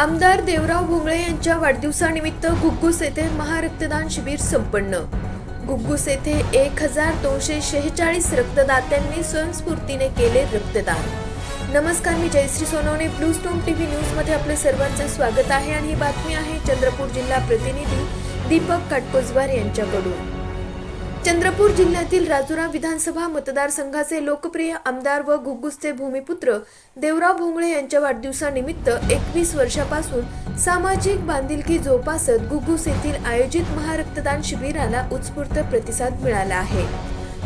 आमदार देवराव भोंगळे यांच्या वाढदिवसानिमित्त घुग्गुस येथे महारक्तदान शिबिर संपन्न. घुग्गुस येथे एक हजार दोनशे शेहेचाळीस रक्तदात्यांनी स्वयंस्फूर्तीने केले रक्तदान. नमस्कार मी Jayashree Sonawane. Blue stone T V न्यूजमध्ये आपले सर्वांचे स्वागत आहे आणि ही बातमी आहे चंद्रपूर जिल्हा प्रतिनिधी दीपक काटकोजवार यांच्याकडून. चंद्रपूर जिल्ह्यातील राजुरा विधानसभा मतदारसंघाचे लोकप्रिय आमदार व घुग्गुसचे भूमिपुत्र देवराव भोंगळे यांच्या वाढदिवसानिमित्त एकवीस वर्षापासून सामाजिक बांधिलकी जोपासत घुग्गुस येथील आयोजित महारक्तदान शिबिराला उत्स्फूर्त प्रतिसाद मिळाला आहे.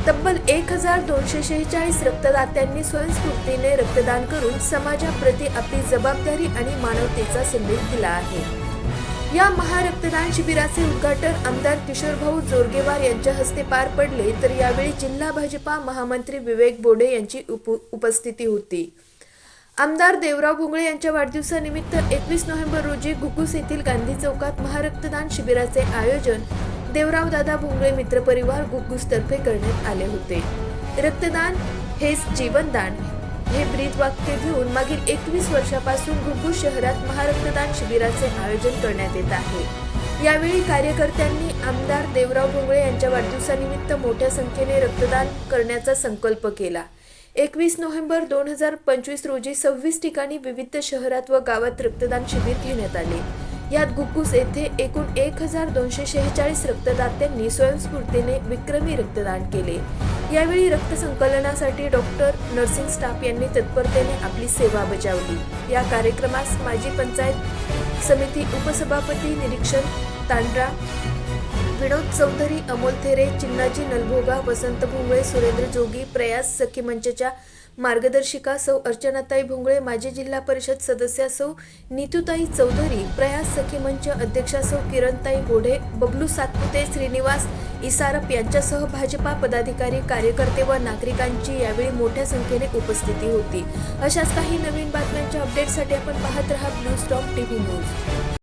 तब्बल एक हजार दोनशे शेहेचाळीस रक्तदात्यांनी स्वयंस्फूर्तीने रक्तदान करून समाजाप्रती आपली जबाबदारी आणि मानवतेचा संदेश दिला आहे. या महारक्तदान शिबिराचे उद्घाटन आमदार किशोरभाऊ जोरगेवार यांच्या हस्ते पार पडले. तर यावेळी जिल्हा भाजपा महामंत्री विवेक बोडे यांची उप उपस्थिती होती. आमदार देवराव भोंगळे यांच्या वाढदिवसानिमित्त एकवीस नोव्हेंबर रोजी घुगुस येथील गांधी चौकात महारक्तदान शिबिराचे आयोजन देवराव दादा भोंगळे मित्रपरिवार घुगुसतर्फे करण्यात आले होते. रक्तदान हेच जीवनदान हे ब्रीद वाक्य घेऊन मागील एकवीस वर्षापासून घुग्गुस शहरात महारक्तदान शिबिराचे आयोजन करण्यात येत आहे. यावेळी कार्यकर्त्यांनी आमदार देवराव भोंगळे यांच्या वाढदिवसानिमित्त मोठ्या संख्येने रक्तदान करण्याचा संकल्प केला. एकवीस नोव्हेंबर दोन हजार पंचवीस रोजी सव्वीस ठिकाणी विविध शहरात व गावात रक्तदान शिबिर घेण्यात आले. यात गुक्कुस येथे एकूण एक हजार दोनशे शेहेचाळीस रक्तदात्यांनी स्वयंस्फूर्तीने विक्रमी रक्तदान केले. यावेळी रक्त संकलनासाठी डॉक्टर नर्सिंग स्टाफ यांनी तत्परतेने आपली सेवा बजावली. या कार्यक्रमास माजी पंचायत समिती उपसभापती निरीक्षण तांड्रा विनोद चौधरी अमोल थेरे चिन्नाजी नलभोगा वसंत भोंगळे सुरेंद्र जोगी प्रयास सखी मंचच्या मार्गदर्शिका सौ अर्चनाताई भोंगळे माजी जिल्हा परिषद सदस्या सौ नीतूताई चौधरी प्रयास सखी मंच अध्यक्षा सौ किरणताई गोढे बबलू सातपुते श्रीनिवास इसारप यांच्यासह भाजपा पदाधिकारी कार्यकर्ते व नागरिकांची यावेळी मोठ्या संख्येने उपस्थिती होती. अशाच काही नवीन बातम्यांच्या अपडेटसाठी आपण पाहत रहा ब्लू स्टॉक टीव्ही न्यूज